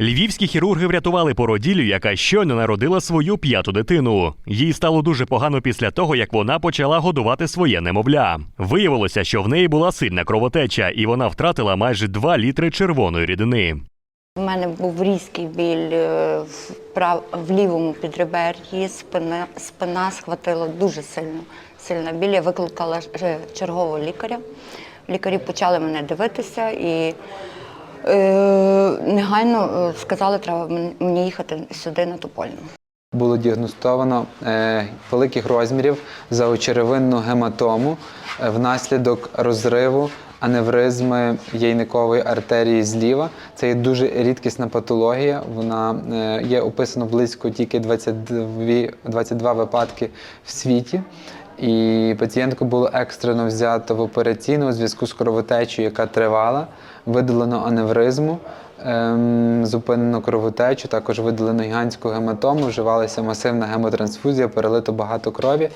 Львівські хірурги врятували породіллю, яка щойно народила свою п'яту дитину. Їй стало дуже погано після того, як вона почала годувати своє немовля. Виявилося, що в неї була сильна кровотеча, і вона втратила майже 2 літри червоної рідини. У мене був різкий біль е, в, прав... в лівому підребер'ї, спина, спина схватила дуже сильно. Сильна біль. Я викликала чергового лікаря. Лікарі почали мене дивитися і е, негайно е, сказали, треба мені їхати сюди на Топольну. Було діагностовано е, великих розмірів заочеревинну гематому е, внаслідок розриву аневризми яйникової артерії зліва. Це є дуже рідкісна патологія. Вона е, є описано близько тільки 22, 22 випадки в світі. І пацієнтку було екстрено взято в операційну у зв'язку з кровотечею, яка тривала, видалено аневризму. Ем, зупинено кровотечу, також видалено гігантську гематому, вживалася масивна гемотрансфузія, перелито багато крові.